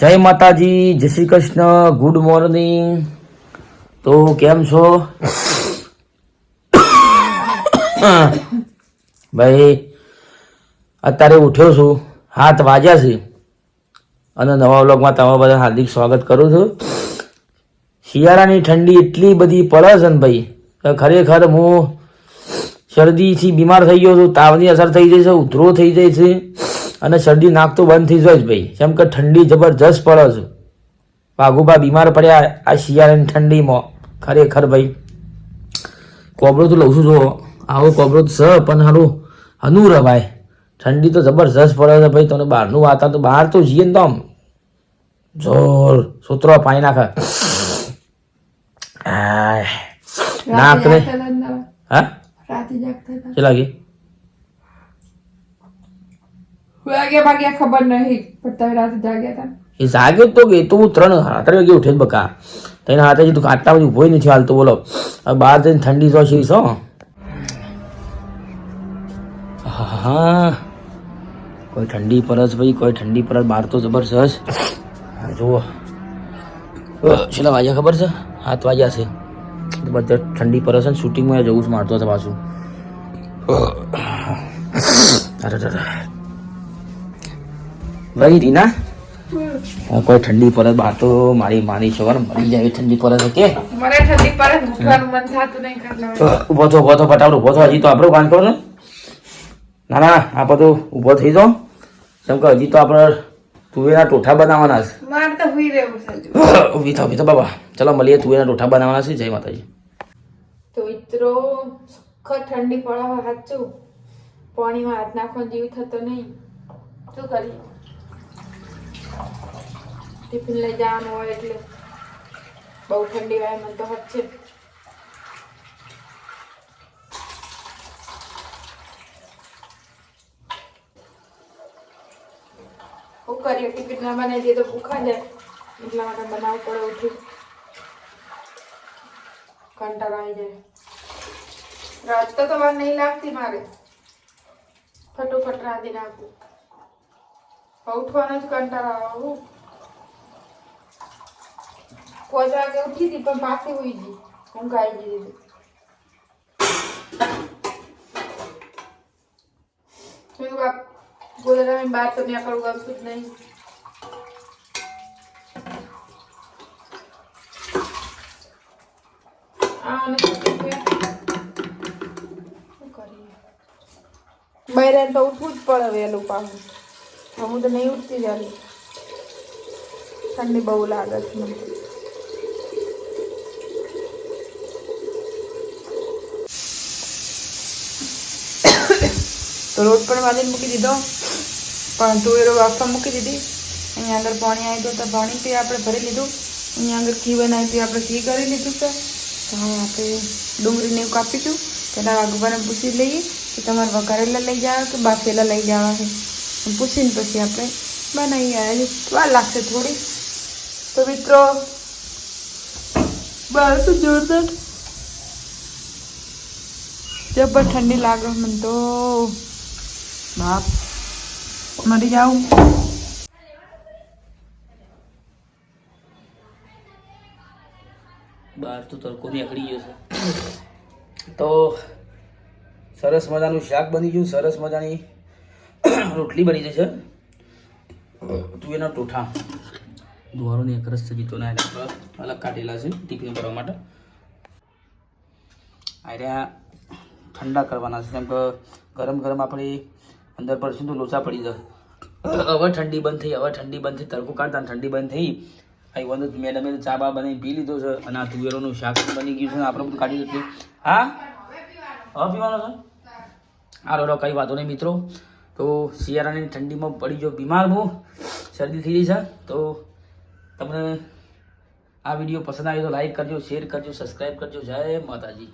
જય માતાજી, જય શ્રી કૃષ્ણ, ગુડ મોર્નિંગ. તો કેમ છો? ભાઈ, અત્યારે ઉઠ્યો છું, હાથ વાજ્યા છે. અને નવા વ્લોગમાં તમારા બધા હાર્દિક સ્વાગત કરું છું. શિયાળાની ઠંડી એટલી બધી પડે છે ને ભાઈ ખરેખર હું શરદીથી બીમાર થઈ ગયો છું, તાવની અસર થઈ જાય છે, ઉધરો થઈ જાય છે. અને શરદી નાક તો બંધ થઈ જાય જ ભાઈ. કેમ કે ઠંડી જબરજસ્ત પડે છે. વાઘુબા બીમાર પડ્યા આ શિયાળાની ઠંડીમાં. ખરેખર ભાઈ. કોબરો તો લઉં છું જો. આવો કોબરો તો છે પણ હારું હનું ભાઈ ઠંડી તો જબરજસ્ત પડે છે ભાઈ. તમને બહારનું વાતા તો બહાર તો જઈએ ને તો આમ. જોર. સૂત્રો પાણી નાખે. નાક ને હા? કેટલા લાગે વાગ્યા ભાગ્યા ખબર નહીં, પણ તમે રાતે જાગ્યા હતા એ જાગ્યો તો એ તો હું ત્રણ રાત્રે વાગે ઉઠે બકા. તેના હાથે તું આટલા બધી ઊભો નથી હાલતો, બોલો. બહાર જઈને ઠંડી તો છે છો હા કોઈ ઠંડી પરસ ભાઈ, કોઈ ઠંડી પરસ બહાર તો જબરજસ્ત જુઓ. છેલ્લા વાગ્યા ખબર છે? હાથ વાગ્યા છે. બધા ઠંડી પરસ છે ને શૂટિંગમાં જવું જ મારતો હતો પાછું. અરે. ભાઈ રીના? કોઈ ઠંડી પર બહાર તો મારી માની છોકર મરી જાય ઠંડી પર કે? મને ઠંડી પર જ ઉઠવાનું મન થતું નહીં ઊભો થો ઊભો થો ફટાફટ ઊભો થો હજી તો આપણું કામ કરો ને ના ના આ બધું ઊભો થઈ જાઓ. કેમ કે હજી તો આપણે તુવેરના ટોઠા બનાવવાના છે. મારે તો હુઈ રહેવું છે હજુ. ઊભી થાવ ઊભી થાવ બાબા. ચલો મળીએ તુવેરના ટોઠા બનાવવાના છે. જય માતાજી. તો મિત્રો સખત ઠંડી પડવા હવે સાચું પાણીમાં હાથ નાખવાનો જીવ થતો નહીં. શું કરીએ? ટિફિન લઈ જવાનું હોય એટલે બહુ ઠંડી હોય મને તો હદ છે. શું કરીએ ટિફિન ના બને જે તો ભૂખા જાય. એટલા માટે બનાવવું પડે ઉઠી કંટાળ આવી જાય. રાત તો વાર નહીં લાગતી મારે. ફટોફટ રાંધી નાખું. ઉઠવાનો જ કંટાળો આવું પાંચ વાગે ઉઠી હતી, પણ પાછી ઉઈ ગઈ. ઊંઘ આવી ગઈ મેં કીધું, બાપ ગોદડાની બહાર તો નીકળવું ગમતું જ નહીં? બૈરાને તો ઉઠવું જ પડે વહેલું પાછું. હું તો નહીં ઉઠતી જલ્દી ઠંડી બહુ લાગે છે મને. તો. તો રોટ પણ વાળીને મૂકી દીધો. પણ તુવેરો વાફવા મૂકી દીધી. અહીંયા આગળ પાણી આવી તો પાણી પી આપણે ભરી લીધું. અહીંયા આગળ ઘી બનાવી પી આપણે ઘી કરી લીધું છે. તો હવે આપણે ડુંગળીને એવું કાપીશું પહેલાં વાઘુબાને પૂછી લઈએ કે તમારે વઘારેલા લઈ જાવ કે બાફેલા લઈ જવા છે. પૂછીને પછી આપણે બનાવી આવે વાર લાગશે થોડી. તો મિત્રો બહાર તો જોરદાર. જબર ઠંડી લાગે મને તો. બાપ મરી જાઉં બહાર તો તડકો નીકળી ગયો છે? તો સરસ મજાનું શાક બની ગયું, સરસ મજાની રોટલી બની જશે તું એના ટોઠા દુવારોની એક રસ છે તો ના અલગ કાઢેલા છે ટિફિન કરવા માટે. આર્યા ઠંડા કરવાના છે કેમ કે ગરમ ગરમ આપણે અંદર પડશે તો લોચા પડી જાય. હવે ઠંડી બંધ થઈ, હવે ઠંડી બંધ થઈ, તડકો કાઢતા ઠંડી બંધ થઈ. આ વન મેડમે ચા બા બનાવી પી લીધો છે અને આ તુવેરોનું શાક બની ગયું છે ને આપણે બધું કાઢી લીધું હા? હવે પીવાનો છે? હા રોડો કંઈ વાંધો નહીં મિત્રો. તો શિયાળાની ઠંડીમાં પડી જો બીમાર હું શરદી થઈ ગઈ છે, તો તમને આ વીડિયો પસંદ આવ્યો તો લાઈક કરજો શેર કરજો સબસ્ક્રાઈબ કરજો. જય માતાજી.